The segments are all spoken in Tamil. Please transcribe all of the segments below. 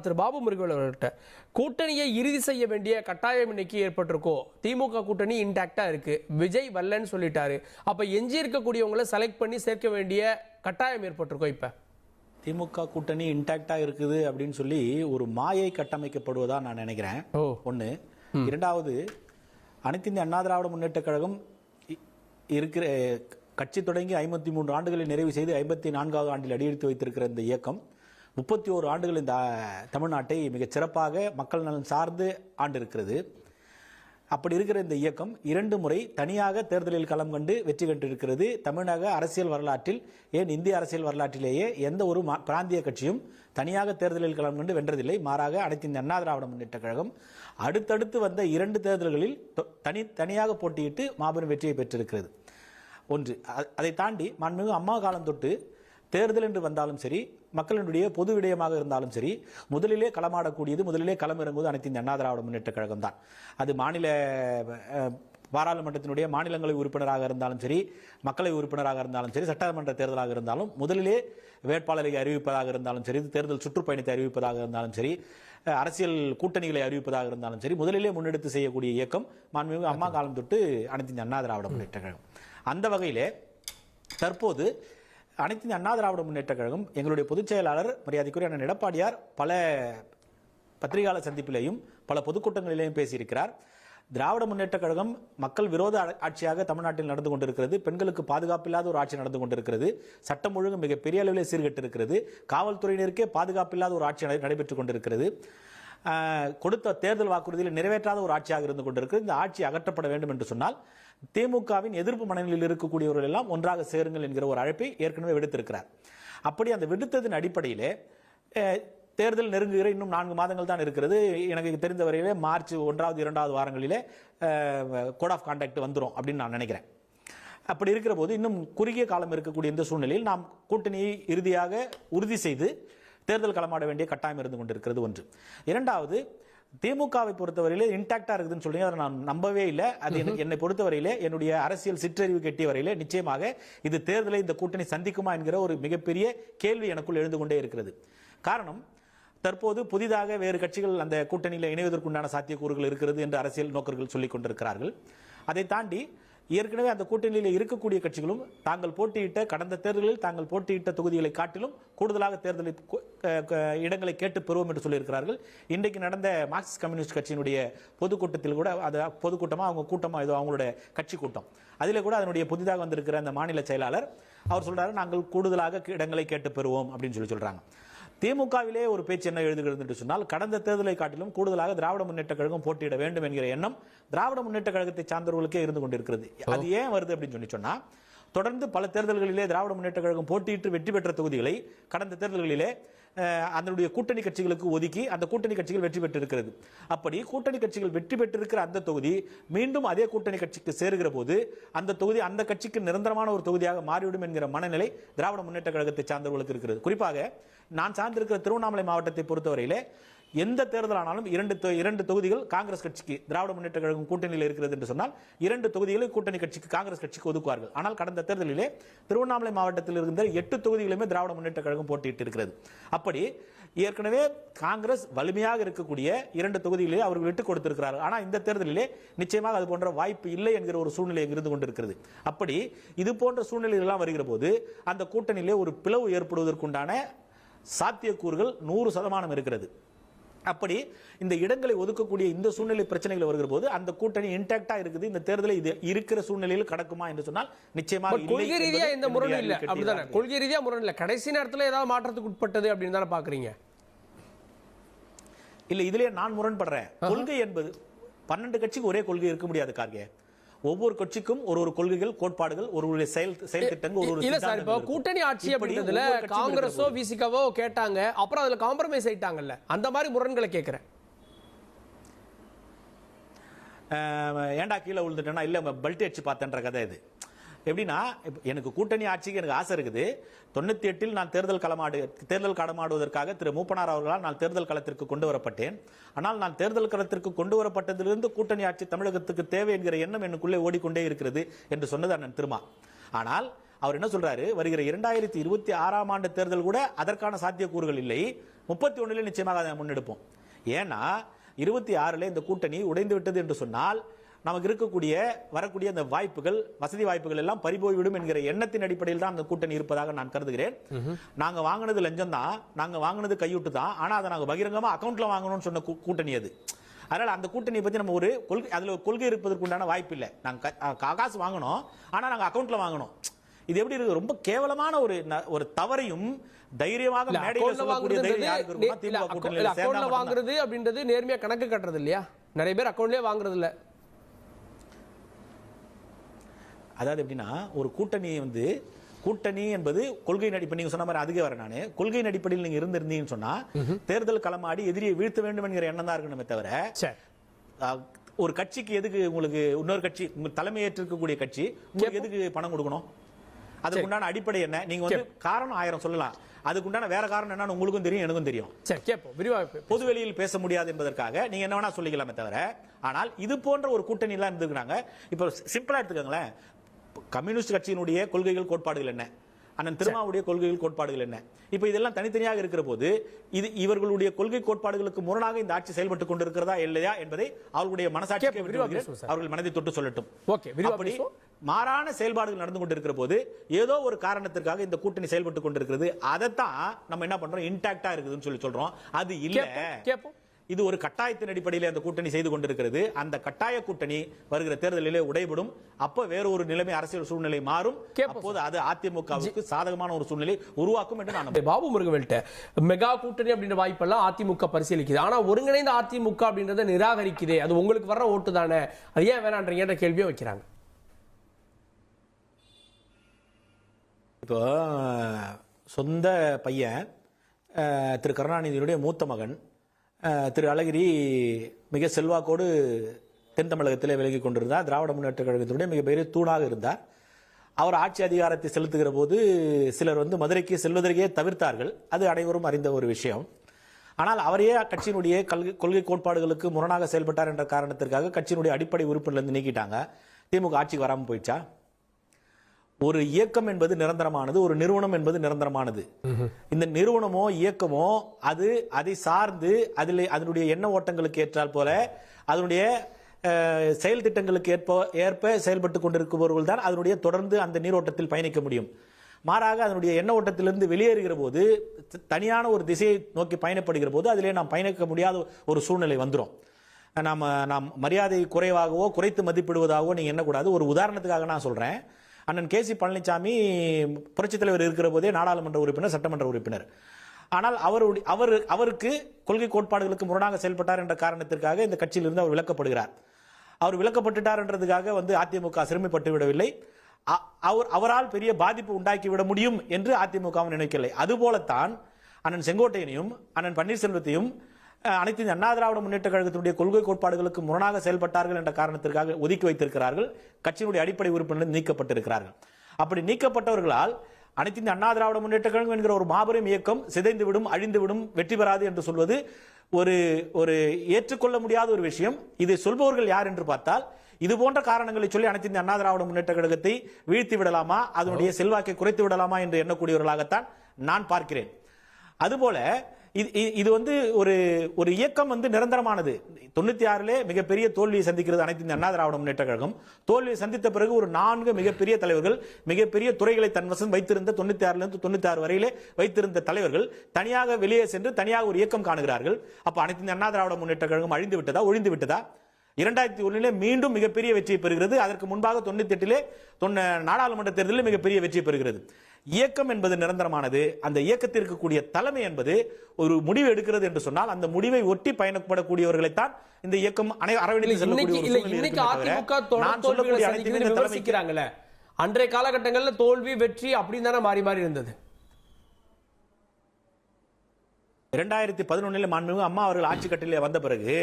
திரு பாபு முருகன் அவர்கிட்ட கூட்டணியை இறுதி செய்ய வேண்டிய கட்டாயம் இன்னைக்கு ஏற்பட்டிருக்கோ? திமுக கூட்டணி இன்டாக்டா இருக்கு. விஜய் வரலன்னு சொல்லிட்டாரு. அப்ப எஞ்சி இருக்கக்கூடியவங்களை செலக்ட் பண்ணி சேர்க்க வேண்டிய கட்டாயம் ஏற்பட்டிருக்கோ இப்ப? திமுக கூட்டணி இன்டாக்டா இருக்குது அப்படின்னு சொல்லி ஒரு மாயை கட்டமைக்கப்படுவதா நான் நினைக்கிறேன். ஒண்ணு. இரண்டாவது அனைத்து இந்திய அண்ணா திராவிட முன்னேற்ற கழகம் இருக்கிற கட்சி தொடங்கி ஐம்பத்தி மூன்று ஆண்டுகளை நிறைவு செய்து ஐம்பத்தி நான்காவது ஆண்டில் அடியெடுத்து வைத்திருக்கிற இந்த இயக்கம் முப்பத்தி ஓரு ஆண்டுகள் இந்த தமிழ்நாட்டை மிகச் சிறப்பாக மக்கள் நலன் சார்ந்து ஆண்டு இருக்கிறது அப்படி இருக்கிற இந்த இயக்கம் இரண்டு முறை தனியாக தேர்தலில் களம் கண்டு வெற்றி கண்டிருக்கிறது தமிழக அரசியல் வரலாற்றில் ஏன் இந்திய அரசியல் வரலாற்றிலேயே எந்த ஒரு மா- பிராந்திய கட்சியும் தனியாக தேர்தலில் களம் கண்டு வென்றதில்லை. மாறாக அனைத்து இந்த அண்ணா திராவிட முன்னேற்ற கழகம் அடுத்தடுத்து வந்த இரண்டு தேர்தல்களில் தனி தனியாக போட்டியிட்டு மாபெரும் வெற்றியை பெற்றிருக்கிறது. ஒன்று அதை தாண்டி மாண்புமிகு அம்மா காலம் தொட்டு தேர்தல் என்று வந்தாலும் சரி மக்களினுடைய பொது விடயமாக இருந்தாலும் சரி முதலிலே களமாடக்கூடியது முதலிலே களம் இறங்குவது அனைத்து இந்த அண்ணா திராவிட முன்னேற்ற கழகம் தான். அது மாநில பாராளுமன்றத்தினுடைய மாநிலங்களை உறுப்பினராக இருந்தாலும் சரி மக்களை உறுப்பினராக இருந்தாலும் சரி சட்டமன்ற தேர்தலாக இருந்தாலும் முதலிலே வேட்பாளரை அறிவிப்பதாக இருந்தாலும் சரி தேர்தல் சுற்றுப்பயணத்தை அறிவிப்பதாக இருந்தாலும் சரி அரசியல் கூட்டணிகளை அறிவிப்பதாக இருந்தாலும் சரி முதலிலே முன்னெடுத்து செய்யக்கூடிய இயக்கம் மாண்புமிகு அம்மா காலம் தொட்டு அனைத்து அண்ணா திராவிட முன்னேற்ற கழகம். அந்த வகையிலே தற்போது அனைத்து இந்திய அண்ணா திராவிட முன்னேற்ற கழகம் எங்களுடைய பொதுச் செயலாளர் மரியாதைக்குரிய அண்ணன் எடப்பாடியார் பல பத்திரிகையாளர் சந்திப்பிலேயும் பல பொதுக்கூட்டங்களிலேயும் பேசியிருக்கிறார். திராவிட முன்னேற்ற கழகம் மக்கள் விரோத ஆட்சியாக தமிழ்நாட்டில் நடந்து கொண்டிருக்கிறது. பெண்களுக்கு பாதுகாப்பில்லாத ஒரு ஆட்சி நடந்து கொண்டிருக்கிறது. சட்டம் ஒழுங்கு மிகப்பெரிய அளவில் சீர்கட்டிருக்கிறது. காவல்துறையினருக்கே பாதுகாப்பில்லாத ஒரு ஆட்சி நடைபெற்றுக் கொண்டிருக்கிறது. கொடுத்த தேர்தல் வாக்குறுதியில் நிறைவேற்றாத ஒரு ஆட்சியாக இருந்து கொண்டிருக்கிறது. இந்த ஆட்சி அகற்றப்பட வேண்டும் என்று சொன்னால் திமுகவின் எதிர்ப்பு மனநிலையில் இருக்கக்கூடியவர்கள் எல்லாம் ஒன்றாக சேருங்கள் என்கிற ஒரு அழைப்பை ஏற்கனவே விடுத்திருக்கிறார். அப்படி அந்த விடுத்ததின் அடிப்படையிலே தேர்தல் நெருங்குகிற இன்னும் நான்கு மாதங்கள் தான் இருக்கிறது. எனக்கு தெரிந்த வரையிலே மார்ச் ஒன்றாவது இரண்டாவது வாரங்களிலே கோட் ஆஃப் கான்டாக்ட் வந்துரும் அப்படின்னு நான் நினைக்கிறேன். அப்படி இருக்கிற போது இன்னும் குறுகிய காலம் இருக்கக்கூடிய இந்த சூழ்நிலையில் நாம் கூட்டணியை இறுதியாக உறுதி செய்து தேர்தல் களமாட வேண்டிய கட்டாயம் இருந்து கொண்டிருக்கிறது ஒன்று. இரண்டாவது திமுகவை பொறுத்தவரையிலே இன்டாக்டா இருக்குதுன்னு சொல்றீங்க. அதை நான் நம்பவே இல்லை. அது என்னை பொறுத்தவரையிலே என்னுடைய அரசியல் சிற்றறிவு கெட்டிய வரையிலே நிச்சயமாக இது தேர்தலை இந்த கூட்டணி சந்திக்குமா என்கிற ஒரு மிகப்பெரிய கேள்வி எனக்குள் எழுந்து கொண்டே இருக்கிறது. காரணம் தற்போது புதிதாக வேறு கட்சிகள் அந்த கூட்டணியில் இணைவதற்குண்டான சாத்தியக்கூறுகள் இருக்கிறது என்று அரசியல் நோக்கர்கள் சொல்லிக் கொண்டிருக்கிறார்கள். அதை தாண்டி ஏற்கனவே அந்த கூட்டணியில் இருக்கக்கூடிய கட்சிகளும் தாங்கள் போட்டியிட்ட கடந்த தேர்தலில் தாங்கள் போட்டியிட்ட தொகுதிகளை காட்டிலும் கூடுதலாக தேர்தலில் இடங்களை கேட்டு பெறுவோம் என்று சொல்லியிருக்கிறார்கள். இன்றைக்கு நடந்த மார்க்சிஸ்ட் கம்யூனிஸ்ட் கட்சியினுடைய பொதுக்கூட்டத்தில் கூட அது பொதுக்கூட்டமாக அவங்க கூட்டமாக ஏதோ அவங்களுடைய கட்சி கூட்டம். அதில் கூட அதனுடைய புதிதாக வந்திருக்கிற அந்த மாநில செயலாளர் அவர் சொல்கிறாரு நாங்கள் கூடுதலாக இடங்களை கேட்டு பெறுவோம் அப்படின்னு சொல்லி சொல்கிறாங்க திமுகவிலே ஒரு பேச்சு என்ன எழுதுகிறது என்று சொன்னால் கடந்த தேர்தலை காட்டிலும் கூடுதலாக திராவிட முன்னேற்ற கழகம் போட்டியிட வேண்டும் என்கிற எண்ணம் திராவிட முன்னேற்ற கழகத்தை சார்ந்தவர்களுக்கே இருந்து கொண்டிருக்கிறது. அது ஏன் வருது அப்படின்னு சொல்லி சொன்னா தொடர்ந்து பல தேர்தல்களிலே திராவிட முன்னேற்ற கழகம் போட்டியிட்டு வெற்றி பெற்ற தொகுதிகளை கடந்த தேர்தல்களிலே அதனுடைய கூட்டணி கட்சிகளுக்கு ஒதுக்கி அந்த கூட்டணி கட்சிகள் வெற்றி பெற்றிருக்கிறது. அப்படி கூட்டணி கட்சிகள் வெற்றி பெற்றிருக்கிற அந்த தொகுதி மீண்டும் அதே கூட்டணி கட்சிக்கு சேருகிற போது அந்த தொகுதி அந்த கட்சிக்கு நிரந்தரமான ஒரு தொகுதியாக மாறிவிடும் என்கிற மனநிலை திராவிட முன்னேற்ற கழகத்தை சார்ந்தவர்களுக்கு இருக்கிறது. குறிப்பாக நான் சார்ந்திருக்கிற திருவண்ணாமலை மாவட்டத்தை பொறுத்தவரையிலே எந்த தேர்தலானாலும் இரண்டு இரண்டு தொகுதிகள் காங்கிரஸ் கட்சிக்கு திராவிட முன்னேற்ற கழகம் கூட்டணியில் இருக்கிறது என்று சொன்னால் இரண்டு தொகுதிகளை கூட்டணி கட்சிக்கு காங்கிரஸ் கட்சிக்கு ஒதுக்குவார்கள். ஆனால் கடந்த தேர்தலிலே திருவண்ணாமலை மாவட்டத்தில் இருந்த எட்டு தொகுதிகளுமே திராவிட முன்னேற்ற கழகம் போட்டியிட்டு இருக்கிறது. அப்படி ஏற்கனவே காங்கிரஸ் வலிமையாக இருக்கக்கூடிய இரண்டு தொகுதிகளே அவர்கள் விட்டுக் கொடுத்திருக்கிறார்கள். ஆனால் இந்த தேர்தலிலே நிச்சயமாக அது போன்ற வாய்ப்பு இல்லை என்கிற ஒரு சூழ்நிலை இருந்து கொண்டிருக்கிறது. அப்படி இது போன்ற சூழ்நிலைகள்லாம் வருகிற போது அந்த கூட்டணியிலே ஒரு பிளவு ஏற்படுவதற்குண்டான சாத்தியக்கூறுகள் நூறு சதமானம் இருக்கிறது. அப்படி இந்த இடங்களை ஒதுக்கக்கூடிய இந்த சூழ்நிலை பிரச்சனைகள் வருகிற போது அந்த கூட்டணி இன்டாக்டா இருக்குது. இந்த தேர்தலை இது இருக்கிற சூழ்நிலையில் கடக்குமா என்று சொன்னால் இல்லை கொள்கை ரீதியா எந்த முரணும் இல்ல. அப்படிதானே? கொள்கை ரீதியா முரண் இல்ல. கடைசி நேரத்துல ஏதாவது மாற்றத்துக்கு உட்பட்டது அப்படின்னு தானே பாக்குறீங்க? இல்ல இதிலே நான் முரண்படுறேன். கொள்கை என்பது பன்னெண்டு கட்சிக்கு ஒரே கொள்கை இருக்க முடியாது கார்கே. ஒவ்வொரு கட்சிக்கும் ஒரு ஒரு கொள்கைகள் கோட்பாடுகள் ஒரு ஒரு செயல் செயல் திட்டங்கள் ஒரு இல்ல சார் இப்போ. கூட்டணி ஆட்சி அப்படின்றதுல காங்கிரஸோ. விசிகாவோ கேட்டாங்க அப்புறம் அதுல காம்ப்ரமைஸ் ஆயிட்டாங்கல்ல அந்த மாதிரி முரண்களை கேக்குறேன் அஹ், ஏன்டா கீழே விழுந்துட்டேன்னா இல்ல பெல்ட் அடிச்சு பார்த்தேன்ற கதை இது எப்படின்னா எனக்கு கூட்டணி ஆட்சிக்கு எனக்கு ஆசை இருக்குது. தொண்ணூத்தி எட்டில் நான் தேர்தல் களமாடு தேர்தல் களமாடுவதற்காக திரு மூப்பனார் அவர்களால் நான் தேர்தல் களத்திற்கு கொண்டு வரப்பட்டேன். ஆனால் நான் தேர்தல் களத்திற்கு கொண்டு வரப்பட்டதிலிருந்து கூட்டணி ஆட்சி தமிழகத்துக்கு தேவை என்கிற எண்ணம் எனக்குள்ளே ஓடிக்கொண்டே இருக்கிறது என்று சொன்னது அண்ணன் திருமா. ஆனால் அவர் என்ன சொல்றாரு? வருகிற இரண்டாயிரத்தி இருபத்தி ஆறாம் ஆண்டு தேர்தல் கூட அதற்கான சாத்தியக்கூறுகள் இல்லை. முப்பத்தி ஒன்றிலே நிச்சயமாக அதை முன்னெடுப்போம். ஏன்னா இருபத்தி ஆறுல இந்த கூட்டணி உடைந்து விட்டது என்று சொன்னால் நமக்கு இருக்கக்கூடிய வரக்கூடிய அந்த வாய்ப்புகள் வசதி வாய்ப்புகள் எல்லாம் பறிபோய்விடும் என்கிற எண்ணத்தின் அடிப்படையில் தான் அந்த கூட்டணி இருப்பதாக நான் கருதுகிறேன். நாங்க வாங்கினது லஞ்சம் தான் நாங்க வாங்கினது கையூட்டு தான் ஆனா அதை நாங்க பகிரங்கமா அக்கவுண்ட்ல வாங்கணும்னு சொன்ன கூட்டணி அது. அதனால அந்த கூட்டணியை பத்தி நம்ம ஒரு கொள்கை அதுல ஒரு கொள்கை இருப்பதற்கு உண்டான வாய்ப்பு இல்லை. நாங்க காசு வாங்கணும் ஆனா நாங்க அக்கவுண்ட்ல வாங்கணும். இது எப்படி இருக்கு ரொம்ப கேவலமான ஒரு ஒரு தவறையும் தைரியமாக வாங்குறது அப்படின்றது நேர்மையா கணக்கு கட்டுறது இல்லையா? நிறைய பேர் அக்கவுண்ட்லயே வாங்குறது இல்ல. அதாவது எப்படின்னா ஒரு கூட்டணி வந்து கூட்டணி என்பது கொள்கை அடிப்படை நீங்க சொன்ன மாதிரி அதுக்கே வரேன் நானு. கொள்கை அடிப்படையில் நீங்க இருந்திருந்தீங்கன்னு சொன்னா தேர்தல் களமாடி எதிரியை வீழ்த்த வேண்டும் என்கிற எண்ணம் தான் இருக்கணுமே தவிர ஒரு கட்சிக்கு எதுக்கு உங்களுக்கு இன்னொரு கட்சி தலைமையேற்றிருக்கக்கூடிய கட்சி உங்களுக்கு எதுக்கு பணம் கொடுக்கணும்? அதுக்கு உண்டான அடிப்படை என்ன? நீங்க வந்து காரணம் ஆயிரம் சொல்லலாம். அதுக்கு உண்டான வேற காரணம் என்னன்னு உங்களுக்கும் தெரியும் எனக்கும் தெரியும். சரி கேட்போம் பொதுவெளியில் பேச முடியாது என்பதற்காக நீங்க என்ன வேணா சொல்லிக்கலாமே தவிர ஆனால் இது போன்ற ஒரு கூட்டணி எல்லாம் இருந்திருக்காங்க இப்போ சிம்பிளா எடுத்துக்கோங்களேன். கம்யூனிஸ்ட் கட்சியினுடைய கொள்கைகள் கோட்பாடுகள் என்ன? அண்ணன் திருமாவுடைய கொள்கைகள் கோட்பாடுகள் என்ன? இப்போ இதெல்லாம் தனித்தனியாக இருக்கிற போது இது இவர்களுடைய கொள்கை கோட்பாடுகளுக்கு முரணாக இந்த ஆட்சி செயல்பட்டு கொண்டிருக்கிறதா இல்லையா என்பதை அவர்களுடைய சார். அவர்கள் மனதை தொட்டு சொல்லட்டும். அப்படி மாறான செயல்பாடுகள் நடந்து கொண்டிருக்கிற போது ஏதோ ஒரு காரணத்திற்காக இந்த கூட்டணி செயல்பட்டு கொண்டிருக்கிறது. அதைத்தான் நம்ம என்ன பண்றோம்? இன்டாக்டா இருக்குதுன்னு சொல்லி சொல்றோம். அது இல்ல. இது ஒரு கட்டாயத்தின் அடிப்படையில் அந்த கூட்டணி செய்து கொண்டிருக்கிறது. அந்த கட்டாய கூட்டணி வருகிற தேர்தலிலே உடைபடும். அப்ப வேற ஒரு நிலைமை அரசியல் சூழ்நிலை மாறும். அப்போது அது அதிமுகவுக்கு சாதகமான ஒரு சூழ்நிலை உருவாக்கும் என்று நான். பாபு முருகவேல்ட்ட மெகா கூட்டணி அப்படின்ற வாய்ப்பெல்லாம் அதிமுக பரிசீலிக்குது. ஆனா ஒருங்கிணைந்த அதிமுக அப்படின்றத நிராகரிக்குதே. அது உங்களுக்கு வர்ற ஓட்டு தானே? அது ஏன் வேணான்றீங்கன்ற கேள்வியை வைக்கிறாங்க. இப்போ சொந்த பையன் திரு கருணாநிதியினுடைய மூத்த மகன் திரு அழகிரி மிக செல்வாக்கோடு தென் தமிழகத்திலே விலகி கொண்டிருந்தார். திராவிட முன்னேற்ற கழகத்தினுடைய மிகப்பெரிய தூணாக இருந்தார். அவர் ஆட்சி அதிகாரத்தை செலுத்துகிற போது சிலர் வந்து மதுரைக்கு செல்வதற்கே தவிர்த்தார்கள். அது அனைவரும் அறிந்த ஒரு விஷயம். ஆனால் அவரே கட்சியினுடைய கல்வி கொள்கை கோட்பாடுகளுக்கு முரணாக செயல்பட்டார் என்ற காரணத்திற்காக கட்சியினுடைய அடிப்படை உறுப்பினர்லேருந்து நீக்கிட்டாங்க. திமுக ஆட்சிக்கு வராமல் போயிடுச்சா? ஒரு இயக்கம் என்பது நிரந்தரமானது ஒரு நிறுவனம் என்பது நிரந்தரமானது. இந்த நிறுவனமோ இயக்கமோ அது அதை சார்ந்து அதில் அதனுடைய எண்ண ஓட்டங்களுக்கு ஏற்றால் போல அதனுடைய செயல் திட்டங்களுக்கு ஏற்ப ஏற்ப செயல்பட்டு கொண்டிருப்பவர்கள் தான் அதனுடைய தொடர்ந்து அந்த நீரோட்டத்தில் பயணிக்க முடியும். மாறாக அதனுடைய எண்ண ஓட்டத்திலிருந்து வெளியேறுகிற போது தனியான ஒரு திசையை நோக்கி பயணப்படுகிற போது அதிலே நாம் பயணிக்க முடியாத ஒரு சூழ்நிலை வந்துடும் நாம நாம் மரியாதை குறைவாகவோ குறைத்து மதிப்பிடுவதாகவோ நீங்க எண்ணக்கூடாது. ஒரு உதாரணத்துக்காக நான் சொல்றேன். அண்ணன் கே சி பழனிசாமி புரட்சித் தலைவர் இருக்கிற போதே நாடாளுமன்ற உறுப்பினர் சட்டமன்ற உறுப்பினர். ஆனால் அவருடைய அவர் அவருக்கு கொள்கை கோட்பாடுகளுக்கு முரணாக செயல்பட்டார் என்ற காரணத்திற்காக இந்த கட்சியிலிருந்து அவர் விலக்கப்படுகிறார். அவர் விலக்கப்பட்டுட்டார் என்றதுக்காக வந்து அதிமுக சிறுமைப்பட்டு விடவில்லை. அவர் அவரால் பெரிய பாதிப்பு உண்டாக்கி விட முடியும் என்று அதிமுகவும் நினைக்கவில்லை. அதுபோலத்தான் அண்ணன் செங்கோட்டையனையும் அண்ணன் பன்னீர்செல்வத்தையும் அனைத்து இந்திய அண்ணா திராவிட முன்னேற்ற கழகத்தினுடைய கொள்கை கோட்பாடுகளுக்கு முரணாக செயல்பட்டார்கள் என்ற காரணத்திற்காக ஒதுக்கி வைத்திருக்கிறார்கள். கட்சியினுடைய அடிப்படை உறுப்பினர் நீக்கப்பட்டிருக்கிறார்கள். அப்படி நீக்கப்பட்டவர்களால் அனைத்து இந்திய அண்ணா திராவிட முன்னேற்ற கழகம் என்கிற ஒரு மாபெரும் இயக்கம் சிதைந்துவிடும் அழிந்துவிடும் வெற்றி பெறாது என்று சொல்வது ஒரு ஒரு ஏற்றுக்கொள்ள முடியாத ஒரு விஷயம். இதை சொல்பவர்கள் யார் என்று பார்த்தால் இது போன்ற காரணங்களை சொல்லி அனைத்து இந்திய அண்ணா திராவிட முன்னேற்ற கழகத்தை வீழ்த்தி விடலாமா? அதனுடைய செல்வாக்கை குறைத்து விடலாமா? என்று எண்ணக்கூடியவர்களாகத்தான் நான் பார்க்கிறேன். அதுபோல இது இது- இது வந்து ஒரு ஒரு இயக்கம் வந்து நிரந்தரமானது. தொண்ணூத்தி ஆறிலே மிகப்பெரிய தோல்வியை சந்திக்கிறது அனைத்து இந்த அண்ணா திராவிட முன்னேற்ற கழகம். தோல்வியை சந்தித்த பிறகு ஒரு நான்கு மிகப்பெரிய தலைவர்கள் மிகப்பெரிய துறைகளை தன் வசம் வைத்திருந்த தொண்ணூத்தி ஆறுல இருந்து தொண்ணூத்தி ஆறு வரையிலே வைத்திருந்த தலைவர்கள் தனியாக வெளியே சென்று தனியாக ஒரு இயக்கம் காணுகிறார்கள். அப்ப அனைத்து இந்த அண்ணா திராவிட முன்னேற்ற கழகம் அழிந்து விட்டதா ஒழிந்து விட்டதா? இரண்டாயிரத்தி ஒன்றிலே மீண்டும் மிகப்பெரிய வெற்றியை பெறுகிறது. அதற்கு முன்பாக தொண்ணூத்தி எட்டிலே தொன்ன நாடாளுமன்ற தேர்தலில் மிகப்பெரிய வெற்றி பெறுகிறது. இயக்கம் என்பது நிரந்தரமானது அந்த இயக்கத்திற்கு கூடிய தலைமை என்பது ஒரு முடிவு எடுக்கிறது என்று சொன்னால் அந்த முடிவை ஒட்டி பயணப்படக்கூடியவர்களைத்தான் இந்த இயக்கம் செல்லக்கூடிய அன்றைய காலகட்டங்கள்ல தோல்வி வெற்றி அப்படின்னு தானே மாறி மாறி இருந்தது. இரண்டாயிரத்தி பதினொன்னில் மாண்புமிகு அம்மா அவர்கள் ஆட்சி கட்டிலே வந்த பிறகு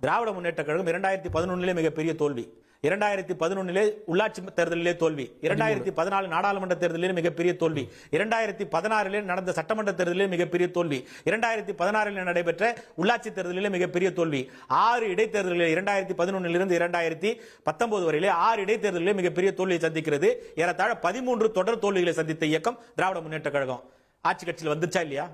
திராவிட முன்னேற்ற கழகம் இரண்டாயிரத்தி பதினொன்னிலே மிகப்பெரிய தோல்வி. இரண்டாயிரத்தி பதினொன்னிலே உள்ளாட்சி தேர்தலிலே தோல்வி. இரண்டாயிரத்தி பதினாலு நாடாளுமன்ற தேர்தலிலே மிகப்பெரிய தோல்வி. இரண்டாயிரத்தி பதினாறிலே நடந்த சட்டமன்ற தேர்தலிலே மிகப்பெரிய தோல்வி. இரண்டாயிரத்தி பதினாறில் நடைபெற்ற உள்ளாட்சி தேர்தலிலே மிகப்பெரிய தோல்வி. ஆறு இடைத்தேர்தலில் இரண்டாயிரத்தி பதினொன்னிலிருந்து இரண்டாயிரத்தி பத்தொன்பது வரையிலே ஆறு இடைத்தேர்தலிலே மிகப்பெரிய தோல்வியை சந்திக்கிறது. ஏறத்தாழ பதிமூன்று தொடர் தோல்விகளை சந்தித்த இயக்கம் திராவிட முன்னேற்ற கழகம். ஆட்சி கட்சியில் வந்துச்சா இல்லையா?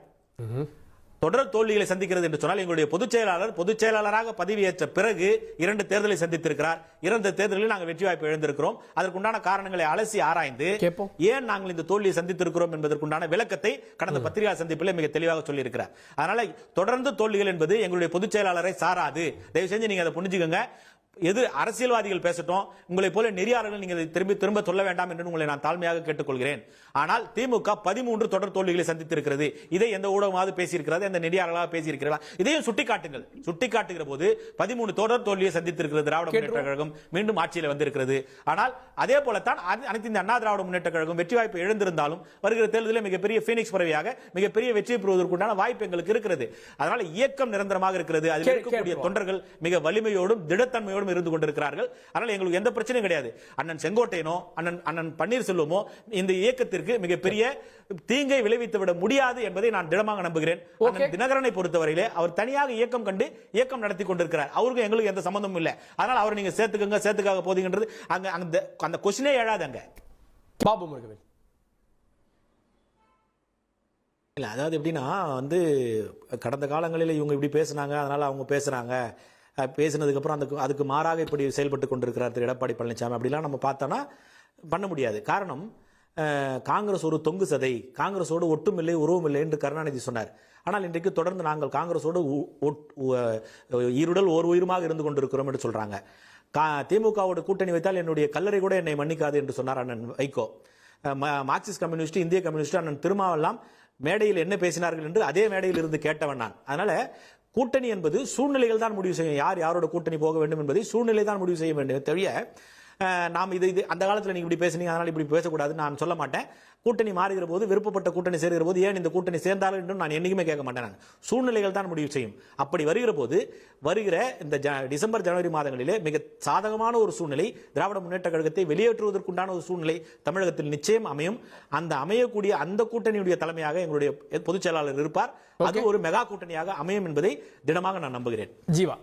தொடர் தோல்விகளை சந்திக்கிறது என்று சொன்னால் எங்களுடைய பொதுச் செயலாளர் பொதுச் செயலாளராக பதவியேற்ற பிறகு இரண்டு தேர்தலை சந்தித்திருக்கிறார். இரண்டு தேர்தலில் நாங்கள் வெற்றி வாய்ப்பு இழந்திருக்கிறோம். அதற்குண்டான காரணங்களை அலசி ஆராய்ந்து. ஏன் நாங்கள் இந்த தோல்வியை சந்தித்திருக்கிறோம் என்பதற்குண்டான விளக்கத்தை கடந்த பத்திரிகா சந்திப்பில் மிக தெளிவாக சொல்லியிருக்கிறார். அதனால தொடர்ந்து தோல்விகள் என்பது எங்களுடைய பொதுச் செயலாளரை சாராது. தயவு செஞ்சு நீங்க அதை புரிஞ்சுக்கோங்க. எது அரசியல்வாதிகள் பேசட்டும் உங்களை போல நெறியாளர்கள் நீங்க இதை திரும்பி திரும்ப சொல்ல வேண்டாம் என்று உங்களை நான் தாழ்மையாக கேட்டுக்கொள்கிறேன். ஆனால் திமுக பதிமூன்று தொடர் தோல்விகளை சந்தித்திருக்கிறது. இதை எந்த ஊடகமாவது பேசியிருக்கிறது எந்த நெறியாளர்களாக பேசியிருக்கிறதா இதையும் சுட்டிக்காட்டுங்கள். சுட்டிக்காட்டுகிற போது பதிமூணு தொடர் தோல்வியை சந்தித்திருக்கிறது திராவிட முன்னேற்ற கழகம் மீண்டும் ஆட்சியில் வந்திருக்கிறது. ஆனால் அதே போலத்தான் அனை- அனைத்து இந்த அண்ணா திராவிட முன்னேற்ற கழகம் வெற்றி வாய்ப்பு எழுந்திருந்தாலும் வருகிற தேர்தலில் மிகப்பெரிய பீனிக்ஸ் பறவையாக மிகப்பெரிய வெற்றி பெறுவதற்குண்டான வாய்ப்பு எங்களுக்கு இருக்கிறது. அதனால இயக்கம் நிரந்தரமாக இருக்கிறது. அதில் இருக்கக்கூடிய. தொண்டர்கள் மிக வலிமையோடும் திடத்தன்மையோடும் இருந்து கொண்டிருக்கிறார்கள். அதனால எங்களுக்கு எந்த பிரச்சனையும் கிடையாது. அண்ணன் செங்கோட்டையனோ அண்ணன் அண்ணன் பன்னீர்செல்வமோ இந்த இயக்கத்திற்கு மிகப்பெரிய தீங்கை விளைவித்து விட முடியாது என்பதை நான் திடமாக நம்புகிறேன். தினகரனை பொறுத்தவரையிலே அவர் தனியாக இயக்கம் கண்டு இயக்கம் நடத்தி கொண்டிருக்கிறார். அவருக்கும் எங்களுக்கு எந்த சம்பந்தமும் இல்லை. அதனால அவர் நீங்க சேர்த்துக்கங்க சேர்த்துக்காக போதீங்கன்றது அங்க அந்த அந்த கொஸ்டினே எழாது அங்க. பாபு முருகவேல். இல்ல அதாவது எப்படின்னா வந்து கடந்த காலங்களில் இவங்க இப்படி பேசுனாங்க அதனால அவங்க பேசுறாங்க. பேசினதுக்கப்புறம் அந்த அதுக்கு மாறாக இப்படி செயல்பட்டு கொண்டிருக்கிறார் திரு எடப்பாடி பழனிசாமி. அப்படிலாம் நம்ம பார்த்தோன்னா பண்ண முடியாது. காரணம் காங்கிரஸ் ஒரு தொங்கு சதை. காங்கிரஸோடு ஒட்டுமில்லை உருவமில்லை என்று கருணாநிதி சொன்னார். ஆனால் இன்றைக்கு தொடர்ந்து நாங்கள் காங்கிரஸோடு உ- ஒட்- ஈருடல் ஓர் உயிருமாக இருந்து கொண்டிருக்கிறோம் என்று சொல்றாங்க. கா திமுகவோட கூட்டணி வைத்தால் என்னுடைய கல்லறை கூட என்னை மன்னிக்காது என்று சொன்னார் அண்ணன் வைகோ. மா- மார்க்சிஸ்ட் கம்யூனிஸ்ட் இந்திய கம்யூனிஸ்ட் அண்ணன் திருமாவெல்லாம் மேடையில் என்ன பேசினார்கள் என்று அதே மேடையில் இருந்து கேட்டவன் நான். அதனால கூட்டணி என்பது சூழ்நிலைகள் தான் முடிவு செய்யும். யார் யாரோட கூட்டணி போக வேண்டும் என்பதை சூழ்நிலை தான் முடிவு செய்ய வேண்டும். தவிர நாம் இது இது அந்த காலத்தில் நீங்க இப்படி பேசுனீங்க அதனால இப்படி பேசக்கூடாது நான் சொல்ல மாட்டேன். கூட்டணி மாறுகிற போது விருப்பப்பட்ட கூட்டணி சேருகிற போது ஏன் இந்த கூட்டணி சேர்ந்தாலும் என்று நான் என்னைக்குமே கேட்க மாட்டேன் நான். சூழ்நிலைகள் தான் முடிவு செய்யும். அப்படி வருகிற போது வருகிற இந்த ஜ- டிசம்பர் ஜனவரி மாதங்களிலே மிக சாதகமான ஒரு சூழ்நிலை திராவிட முன்னேற்ற கழகத்தை வெளியேற்றுவதற்குண்டான ஒரு சூழ்நிலை தமிழகத்தில் நிச்சயம் அமையும். அந்த அமையக்கூடிய அந்த கூட்டணியுடைய தலைமையாக எங்களுடைய பொதுச் செயலாளர் இருப்பார். அது ஒரு மெகா கூட்டணியாக அமையும் என்பதை திடமாக நான் நம்புகிறேன். ஜீவா.